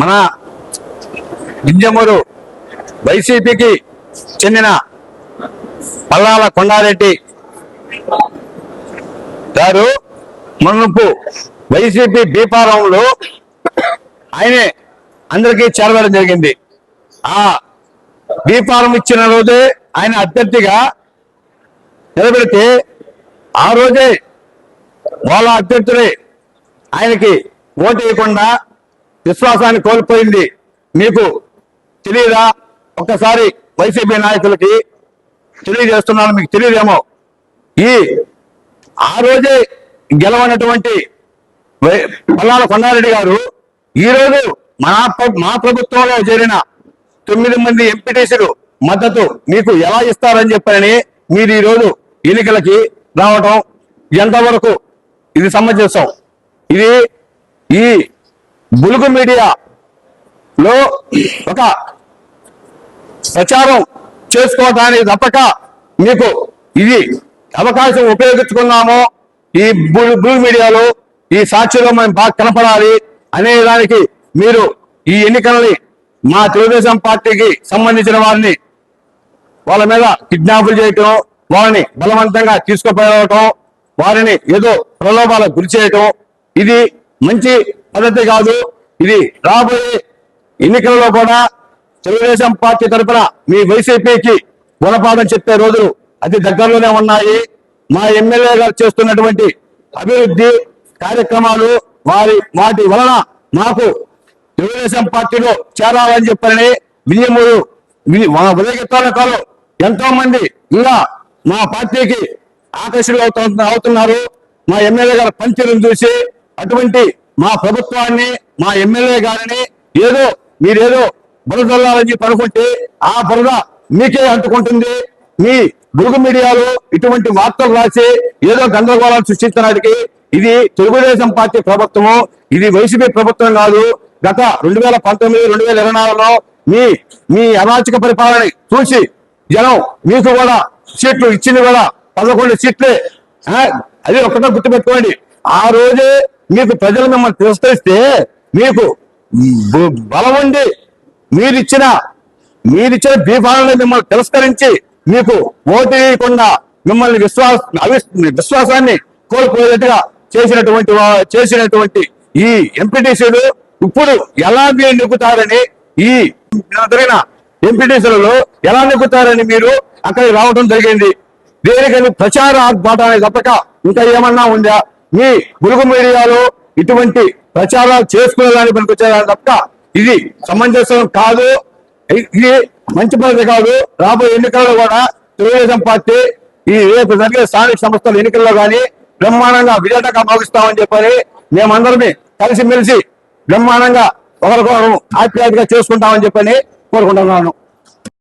మన వింజమూరు వైసీపీకి చెందిన పల్లాల కొండారెడ్డి గారు మునుపు వైసీపీ బీపారంలో ఆయనే అందరికీ చేరవేయడం జరిగింది. ఆ బీపారం ఇచ్చిన రోజే ఆయన అభ్యర్థిగా నిలబెడితే ఆ రోజే వాళ్ళ అభ్యర్థులే ఆయనకి ఓటు వేయకుండా విశ్వాసాన్ని కోల్పోయింది. మీకు తెలియదా ఒక్కసారి వైసీపీ నాయకులకి తెలియజేస్తున్నాను మీకు తెలియదేమో ఈ ఆ రోజే గెలవనటువంటి వై- పల్లాల కొండారెడ్డి గారు ఈరోజు మా మా ప్రభుత్వంలో చేరిన తొమ్మిది మంది ఎంపీటీసీలు మద్దతు మీకు ఎలా ఇస్తారని చెప్పని మీరు ఈ రోజు ఎన్నికలకి రావటం ఎంతవరకు ఇది సమంజసం. ఇది ఈ బులుగు మీడియాలో ఒక ప్రచారం చేసుకోవడానికి తప్పక మీకు ఇది అవకాశం ఉపయోగించుకున్నాము. ఈ బులుగు మీడియాలో ఈ సాక్షిలో మనం బాగా కనపడాలి అనే దానికి మీరు ఈ ఎన్నికలని మా తెలుగుదేశం పార్టీకి సంబంధించిన వారిని వాళ్ళ మీద కిడ్నాపులు చేయటం వారిని బలవంతంగా తీసుకుపోవటం వారిని ఏదో ప్రలోభాలకు గురి చేయటం ఇది మంచి పద్ధతి కాదు. ఇది రాబోయే ఎన్నికలలో కూడా తెలుగుదేశం పార్టీ తరపున మీ వైసీపీకి గుణపాఠం చెప్పే రోజులు అతి దగ్గరలోనే ఉన్నాయి. మా ఎమ్మెల్యే గారు చేస్తున్నటువంటి అభివృద్ధి కార్యక్రమాలు వారి వాటి వలన మాకు తెలుగుదేశం పార్టీలో చేరాలని చెప్పారని విజయమూరు ఉదయగిత్తాలకాలు ఎంతో మంది ఇలా మా పార్టీకి ఆకర్షణలు అవుతున్నారు. మా ఎమ్మెల్యే గారి పనితీరును చూసి అటువంటి మా ప్రభుత్వాన్ని మా ఎమ్మెల్యే గారిని ఏదో మీరేదో బురదల్లాలని చెప్పి అనుకుంటే ఆ బురద మీకే అంటుకుంటుంది. మీ బురుగు మీడియాలో ఇటువంటి వార్తలు రాసి ఏదో గందరగోళాలు సృష్టించడానికి ఇది తెలుగుదేశం పార్టీ ప్రభుత్వము ఇది వైసీపీ ప్రభుత్వం కాదు. గత రెండు వేల పంతొమ్మిది రెండు వేల ఇరవై నాలుగులో మీ మీ అరాచక పరిపాలన చూసి జనం మీకు కూడా సీట్లు ఇచ్చింది కూడా పదకొండు సీట్లే. అది ఒకటో గుర్తుపెట్టుకోండి. ఆ రోజే మీకు ప్రజలు మిమ్మల్ని తిరస్కరిస్తే మీకు బలం ఉండి మీరిచ్చిన మీరిచ్చిన దీపాలను మిమ్మల్ని తిరస్కరించి మీకు ఓటు వేయకుండా మిమ్మల్ని విశ్వాస విశ్వాసాన్ని కోల్పోయేట్టుగా చేసినటువంటి చేసినటువంటి ఈ ఎంపీటీసీలు ఇప్పుడు ఎలా మీరు నిగ్గుతారని ఈ జరిగిన ఎంపీటీసీలలో ఎలా నిగ్గుతారని మీరు అక్కడికి రావడం జరిగింది. దేనికని ప్రచార ఆర్భాటానికి తప్పక ఇంకా ఏమన్నా ఉందా? మీ గురుగు మీడియాలో ఇటువంటి ప్రచారాలు చేసుకునేదానికి పనికొచ్చేదాన్ని తప్ప ఇది సమంజసం కాదు. ఇది మంచి పద్ధతి కాదు. రాబోయే ఎన్నికల్లో కూడా తెలుగుదేశం పార్టీ ఈ రేపు జరిగే స్థానిక సంస్థల ఎన్నికల్లో కానీ బ్రహ్మాండంగా విజేతగా భావిస్తామని చెప్పని మేమందరమే కలిసిమెలిసి బ్రహ్మాండంగా ఒకరికొకరు ఆప్యాయతగా చేసుకుంటామని చెప్పని కోరుకుంటున్నాను.